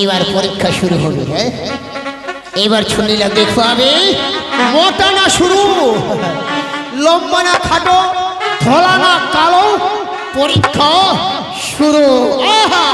এইবার পরীক্ষা শুরু হবে হ্যাঁ? এবার না দেখো আমি মোটা না শুরু? লম্বা না খাটো? ধলা না কালো? পরীক্ষা শুরু। আহা!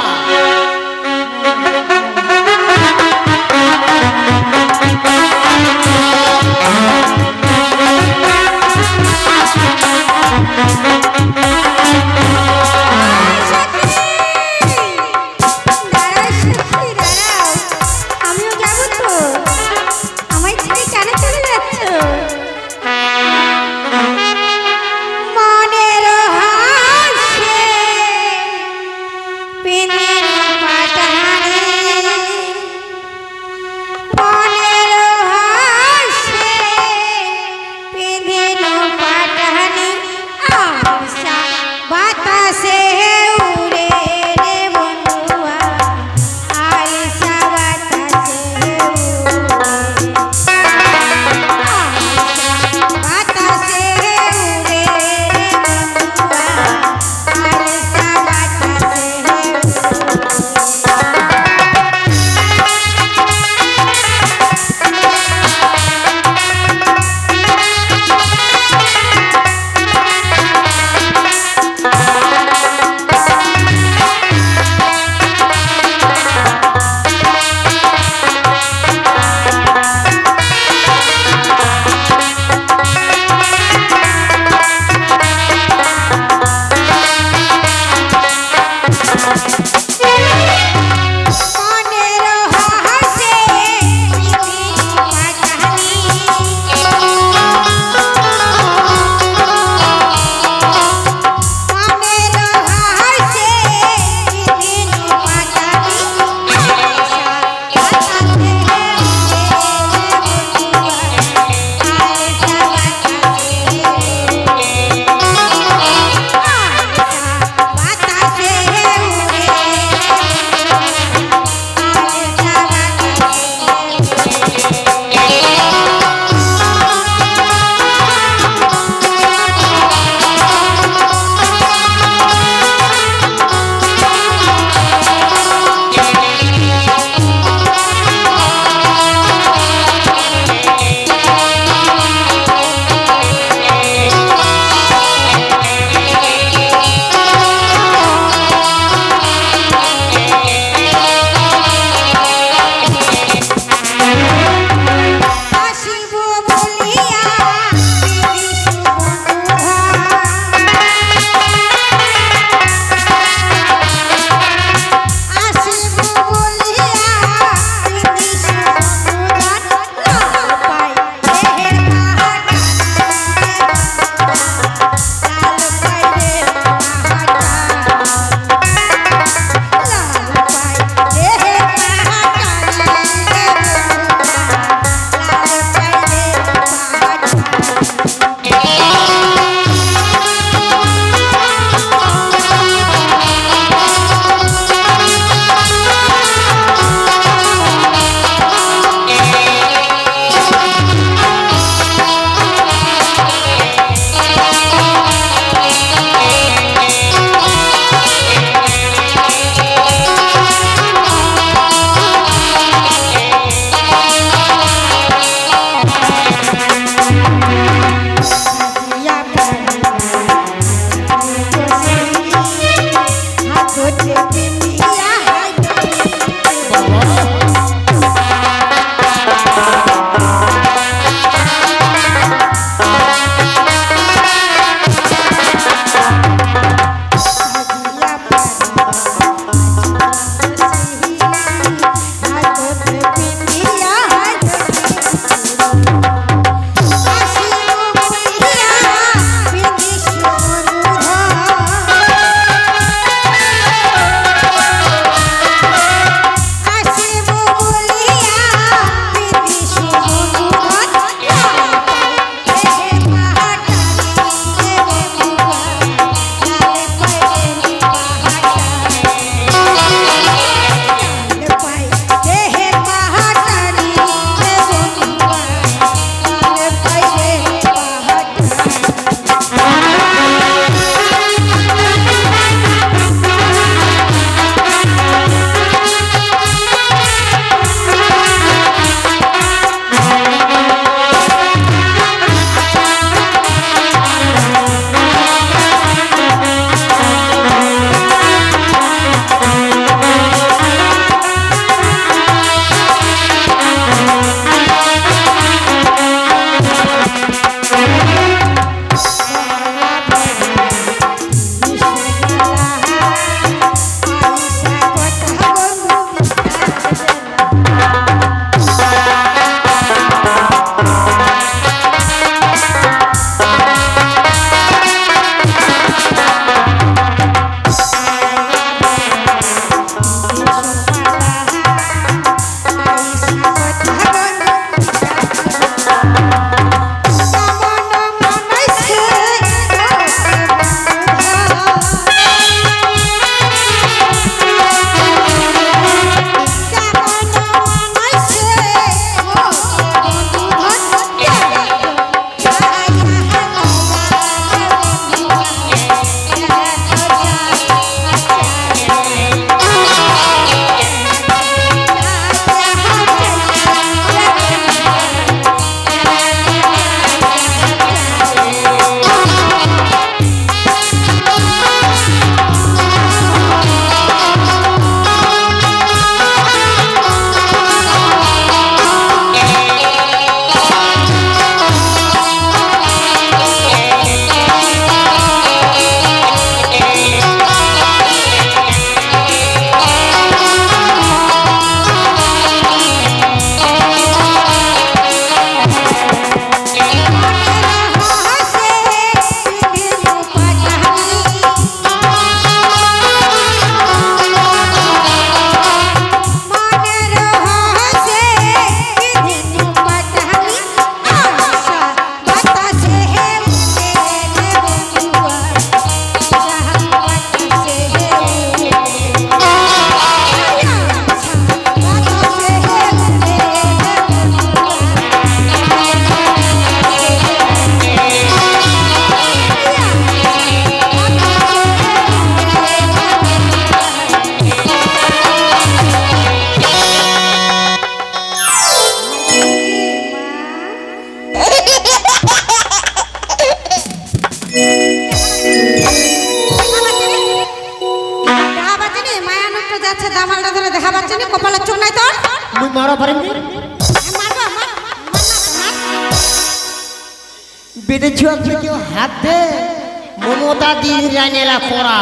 দিদির রানেলা করা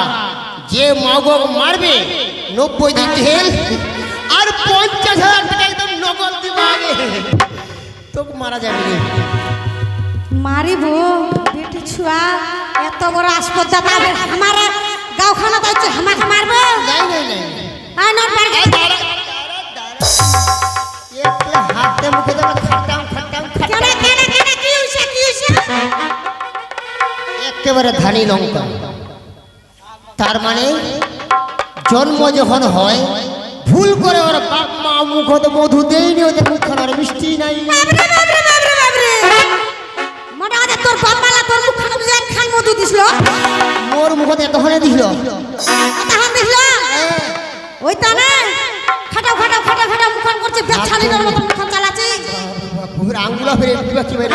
যে মগক মারবে নব্বই দিন তেল আর পঞ্চাশ হাজার টাকা একদম নগদ দিবে আগে। তোকে মারা যাবে মারিব বেটি ছুয়া এত বড় আসপদ্দা পাবে আমার। গাঁওখানা তাইছে আমাকে মারবো? নাই নাই নাই আয় নট মার দাঁড়া, দাঁড়া, দাঁড়া। হাত মুখে দেবো খাটাম খাটাম কেন কেন কেন কি হইছে কি হইছে? একেবারে ধানি লঙ্কা। তার মানে জন্ম যখন হয় ভুল করে ওর বাপ মা মুখ হতে মধু দেয়নি ওদের মুখখান আর মিষ্টি নাই। কথা তোর বাপ মালা তোর মুখ খানা মধু দিছিল? মোর মুখতে এতক্ষণে দিছিল। ওই তা না। খাটাও খাটাও খাটাও খাটাও মুখান করছে বেছালির মতো মুখান চালাচ্ছে। আঙ্গুলা ফেরে বিবাচ্ছি বাইরে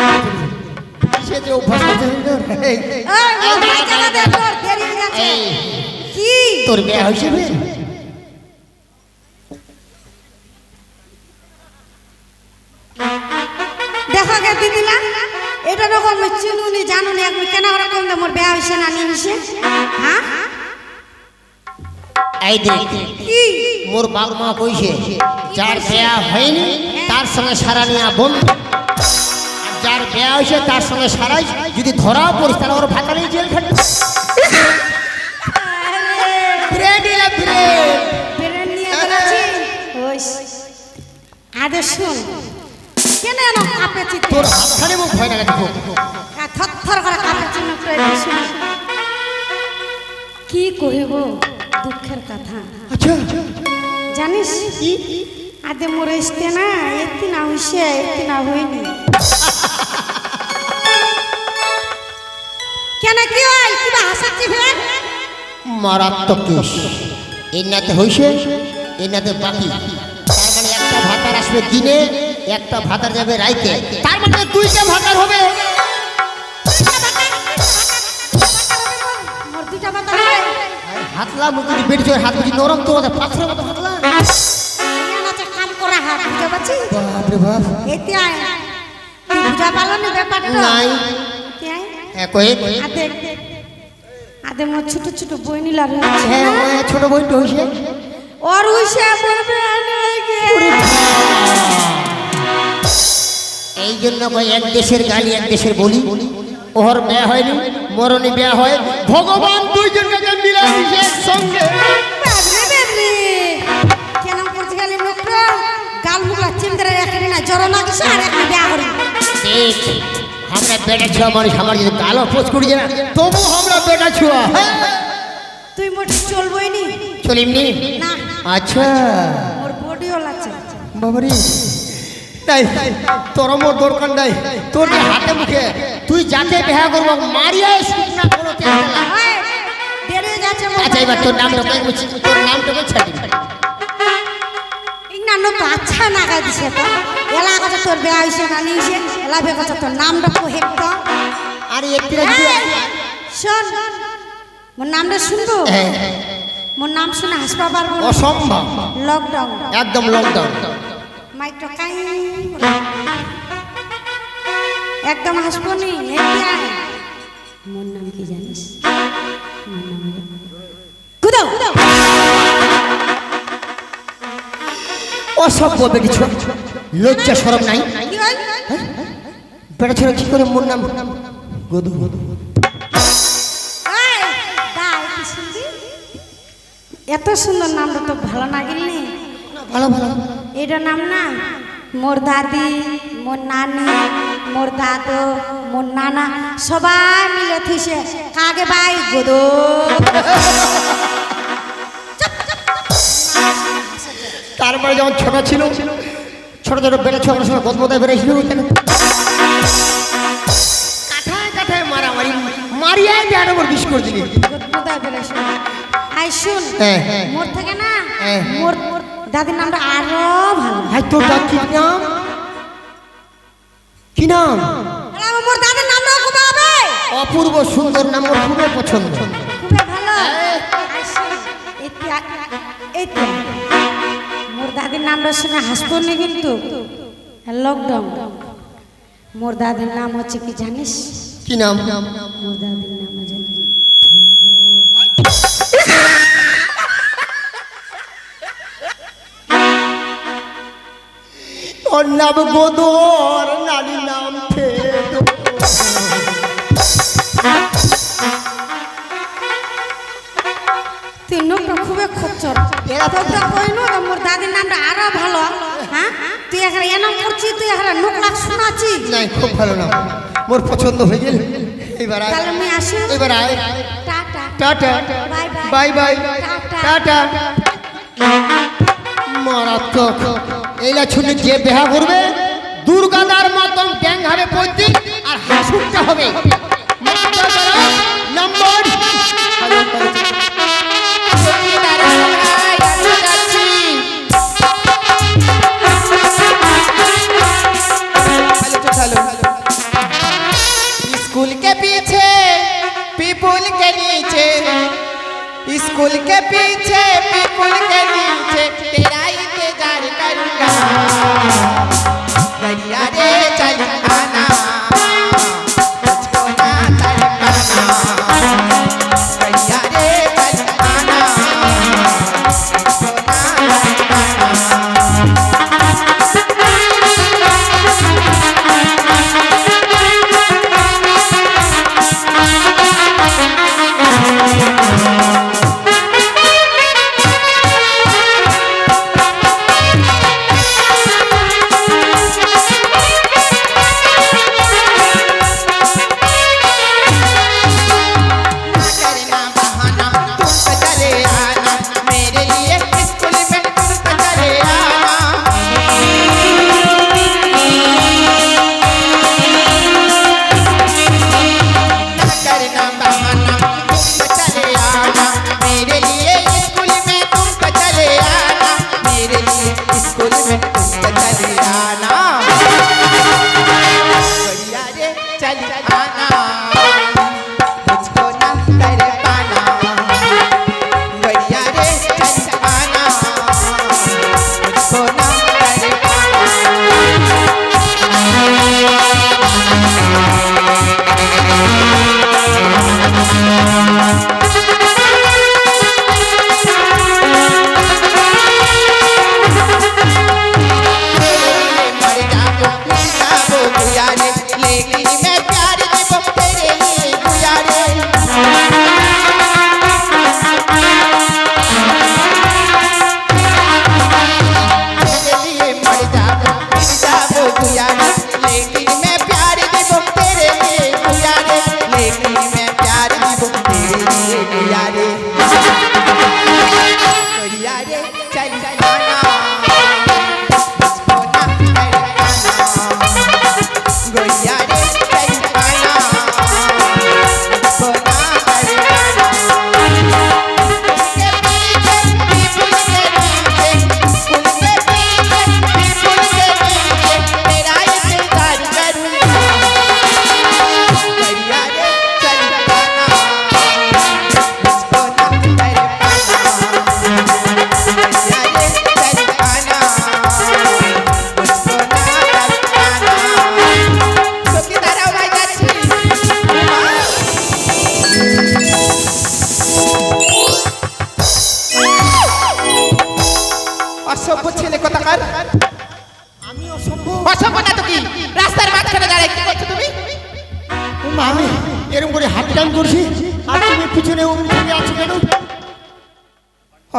সে যে অভ্যাস এই, কি? তোর বিয়ে হয়েছে দেখো এটা রকম চিনুনি জানুনি আমি কেন ওরকম মোর বেয়া হইছে না নি হইছে হ্যাঁ? এই দেখ কি? মোর বাপ মা কইছে যার বিয়া হয়নি তার সঙ্গে সারা নিয়া বন্ধ। যার বিয়া হয়েছে তার সঙ্গে সারাই যদি ধরাও পড়িস তাহলে ওর ভাতারেই জেল খাটবে। কেন কাঁপেছি তোর হাতখানে মুখ ভয় দেখো। করে কাঁপেছি না কি কহিব দুঃখের কথা? আচ্ছা। জানিস আদে মোর এসতে না একটি না হইছে একটি না হয়নি কেন কি হয়? কিবা হাসাচ্ছি ফের মারাত্মক কেস এর নাতে হইছে এর নাতে বাকি তার মানে একটা ভাতার আসবে দিনে একটা ভাতার যাবে রাইতে। তার মানে দুইটা ভাতার হবে। হাতলা মুখ যদি বেড়ে হাত যদি নরম তো পাথরের মতো হাতলা। বাপরে বাপ। এতে আয়। বুঝা পারল না ব্যাপারটা? নাই। এক আদে আদে মোর ছোট ছোট বই নিলা হ্যাঁ হ্যাঁ, ছোট বইটা হইছে। ওর বলবে এই জন্য কই এক দেশের গালি এক দেশের বলি। ওহর বিয়া হয়নি মরণে বিয়া হয়। ভগবান দুইজনকে মিলা দিছে একসঙ্গে। গেলে না জ্বর না কিছু আর একটা বিয়া করি। দেখ আমরা বেটা ছোয়া মানুষ আমার যদি গালো পোচ করি না তবু আমরা বেটা ছোয়া? তুই মোটে চলবই নি চলিমনি না। আচ্ছা। মোর বডিও লাগছে। বাবারি। তাই তোর মোর দরকার নাই। তোর যে হাতে মুখে তুই যাতে বিয়া করব মারিয়া শুকনা কোনো আচ্ছা এবার তোর নামটা কই বুঝছি তোর নামটা ছাড়ি ইন্না নো তো আচ্ছা নাগাই দিছে তো। এলা কথা তোর বিয়া হইছে না নিছে এলা বে কথা তোর নামটা তো হেক্ত আর একটিরা শোন মোর নামটা শুনব? হ্যাঁ, মোর নাম শুনে হাসবা পারব। অসম্ভব। লকডাউন একদম লকডাউন মাইকটা কাই একদম হাসবো নি। মোর নাম কি জানিস? মোর নাম কুদাও কুদাও অসভ্য ছোট লজ্জা সরম নাই। বেটা ছোট কি করে মোর নাম? গদু। গদু? এত সুন্দর নামটা তো ভালো লাগিলনি ভালো ভালো। এটা নাম না মোর দাদি মোর নানি মোর দাদু মোর নানা সবাই মিলে থিসে কাগে বাই গোদো। তারপরে যখন ছোট ছিল ছোট ছোট বেটা ছোট সময় গদমদায় বেড়েছিল কাঠায় কাঠায় মারামারি মারিয়াই দেওয়ার উপর বিষ করে দিলি। গোদমোদায় বেড়েছে আই শুন হ্যাঁ। মোর থেকে না হ্যাঁ। মোর মোর দাদির নামটা আরও ভালো। ভাই তোর নাম কি নাম? কি নাম? মোর দাদির নামটা হবে। অপূর্ব সুন্দর নাম খুবই পছন্দ। খুবই ভালো। এতে দাদির নামটা শুনে হাসবো না কিন্তু লকডাউন মোর দাদির নাম হচ্ছে কি জানিস? কি নাম? মোর দাদির নাম হচ্ছে ওর নাম গোদর নালি নাম খচ্চর এরা তো- কইনো মোর দাদির নামটা আরও ভালো। হ্যাঁ? তুই এখানে এনাম করছিস তুই এখানে শোনাচ্ছিস। নাই খুব ভালো নাম। মোর পছন্দ হয়ে গেল। এবার আয়। তাহলে আমি আসি। এবার আয়। Tata. Tata. Bye bye. Tata. মারাত্মক। এইলা শুনে যে বেহা করবে দুর্গাদার মতন গ্যাং হবে পৈতৃক আর হাসুকটা হবে।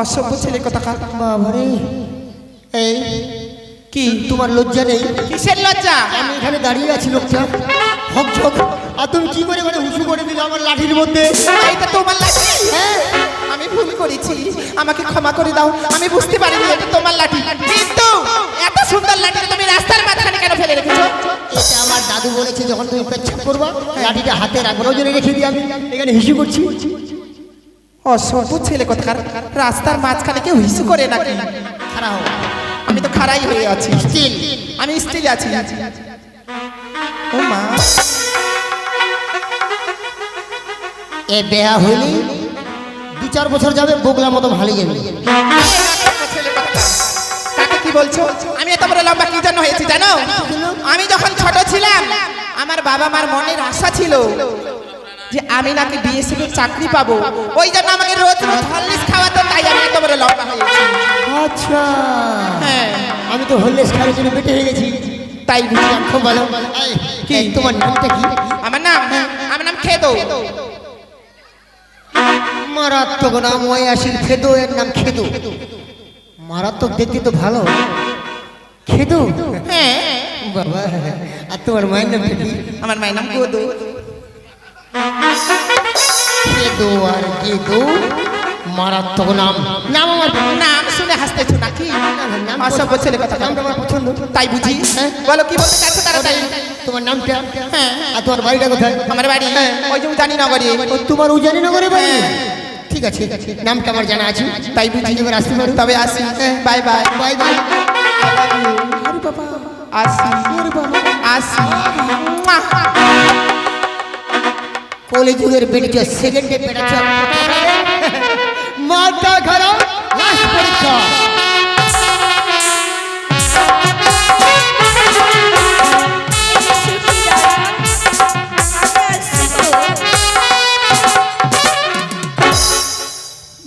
অসভ্য ছেলে কোথাকার বাবারে। এই কি তোমার লজ্জা নেই? কিসের লজ্জা? আমি এখানে দাঁড়িয়ে আছি লোকটা। হক ঝক আর তুমি কি করে করে উঁচু করে দিলে আমার লাঠির মধ্যে? এটা তোমার লাঠি। হ্যাঁ। আমি ভুল করেছি। আমাকে ক্ষমা করে দাও। আমি বুঝতে পারিনি এটা তোমার লাঠি। কিন্তু এত সুন্দর লাঠি তুমি রাস্তার মাঝখানে কেন ফেলে রেখেছো? এটা আমার দাদু বলেছে যখন তুমি পেচ্ছাপ করবা লাঠিটা হাতে রাখো নজরে রেখে দিই আমি। এখানে হিসু করছি। অসভ্য ছেলে কোথাকার? রাস্তার মাঝখানে কেউ হিসু করে নাকি? খারাপ আমি তো খারাই হয়ে আছি স্টিল আমি স্টিল আছি। ও মা। এ বেয়া হইলে দু চার বছর যাবে বগলা মতো ভালো যাবে? তাকে কি বলছো? আমি এত বড় লম্বা কি জন্য হয়েছি জানো? আমি যখন ছোট ছিলাম, আমার বাবা মার মনের আশা ছিল। যে আমি নাকি বিএসএফ চাকরি পাবো। ওই জন্য আমাকে রোজ রোজ হরলিক্স খাওয়াতো তাই আমি এত বড় লম্বা হয়েছি আচ্ছা। হ্যাঁ। আমি তো হললেস খাওয়ার জন্য বেটে হয়ে গেছি। তাই বুঝি খুব ভালো। কি? তোমার নামটা কি? আমার নাম? আমার নাম খেদো। মারাত্মক নাম ওই আসির খেদো এর নাম খেদো। মারাত্মক দেখতে তো ভালো। খেদো? হ্যাঁ। বাবা আর তোমার মায়ের নাম আমার মায়ের নাম খেদো আর গেদো মারাত্মক নাম। নাম আমার নাম শুনে হাসতেছো নাকি? নাম অসভ্য ছেলে কথা নামটা আমার পছন্দ। তাই বুঝি? হ্যাঁ। বলো কি বলতে চাচ্ছো তাড়াতাড়ি তোমার নামটা? হ্যাঁ। আর তোমার বাড়িটা কোথায়? আমার বাড়ি। ওই যে জানি নগরে ও, তোমার উজানি নগরে বাড়ি? হ্যাঁ। ঠিক আছে। নামটা আমার জানা আছে। তাই বুঝি। এবার আসতে পারো। তবে আসি। Bye bye. Bye bye. আসি। আসি। কলি যুগের সেকেন্ডে বেটেছ মাথা খারাপ লাস্ট পরীক্ষা।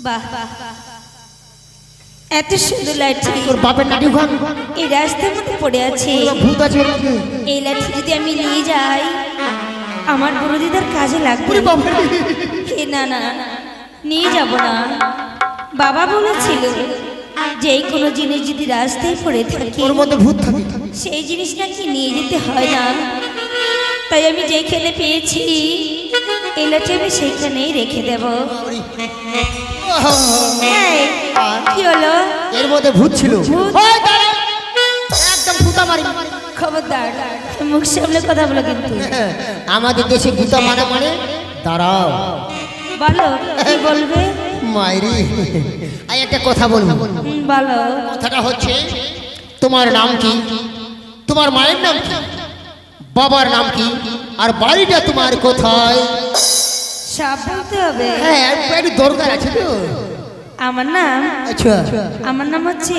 বাহ এত সুন্দর লাঠি। তোর বাপের নাটি খান এই রাস্তার মধ্যে পড়ে আছে। ভূত আছে এই লাঠি যদি আমি নিয়ে যাই আমার বড় কাজে লাগবে। না না নিয়ে যাব না। বাবা বলেছিল যে কোনো জিনিস যদি রাস্তায় পড়ে থাকে ওর মধ্যে ভূত থাকে। সেই জিনিস নাকি নিয়ে যেতে হয় না। তাই আমি যেখানে পেয়েছি এই লাঠি আমি সেইখানেই রেখে দেব। কি হলো? এর মধ্যে ভূত ছিল। ভূত? একদম ভূতা মারি খবরদার মুখ সামনে কথা বলো কিন্তু। আমাদের দেশে গীতা মানে মানে? দাঁড়াও। বলো কি বলবে? মাইরি। আই একটা কথা বলব। বলো। কথাটা হচ্ছে তোমার নাম কি? তোমার মায়ের নাম কি? বাবার নাম কি? আর বাড়িটা তোমার কোথায়? সব বলতে হবে। হ্যাঁ একটু দরকার আছে তো। আমার নাম আচ্ছা। আমার নাম হচ্ছে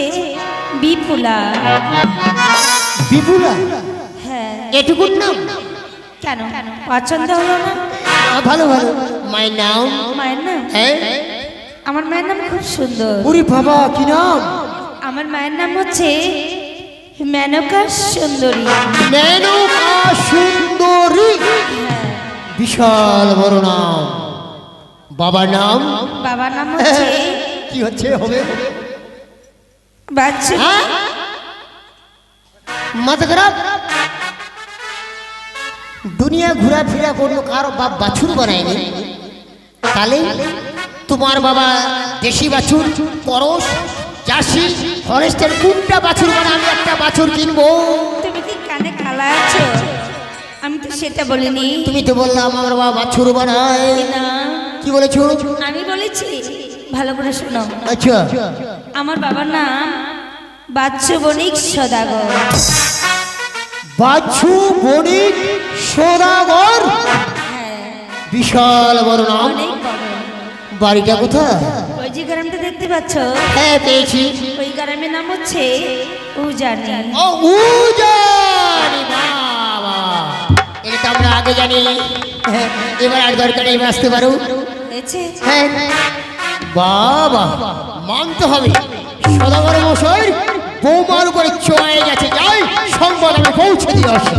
বিপুলা। বিপুলা হ্যাঁ এটুকুর নাম? কেন? পছন্দ হলো না? ভালো ভালো। মায়ের নাম? মায়ের নাম? হ্যাঁ। আমার মায়ের নাম খুব সুন্দর। ওরে বাবা কি নাম? আমার মায়ের নাম হচ্ছে মেনকা সুন্দরী। মেনকা সুন্দরী। হ্যাঁ বিশাল বড় নাম। বাবার নাম? বাবার নাম হচ্ছে কি হচ্ছে হবে? বাচ্চু। হ্যাঁ? মাথা খারাপ দুনিয়া ঘোরাফেরা করল কারও বাপ বাছুর বানায়নি। তাহলে তোমার বাবা দেশি বাছুর করস জার্সি ফরেস্টের কোনটা বাছুর বানা আমি একটা বাছুর কিনবো। তুমি কি কানে কালা আছো? আমি তো সেটা বলিনি। তুমি তো বললাম আমার বাবা বাছুর বানায়। না। কি বলেছ? আমি বলেছি। ভালো করে শোনো। আচ্ছা। আমার বাবার নাম বাচ্চু বণিক সদাগর। বাছু বণিক সদাগর হ্যাঁ। বিশাল বড় নাম। বাড়িটা কোথায়? ওই যে গ্রামটা দেখতে পাচ্ছ? হ্যাঁ পেয়েছি। ওই গ্রামের নাম হচ্ছে উজানি। ও উজানি বাবা এটা তো আমরা আগে জানি। এবার আর দরকার এবার আসতে পারো। হ্যাঁ। বাবা মানতে হবে। সদাগর মশাই। বৌমার উপরে চয়ে গেছে। যাই সংবাদ আমি পৌঁছে দিয়ে আসি।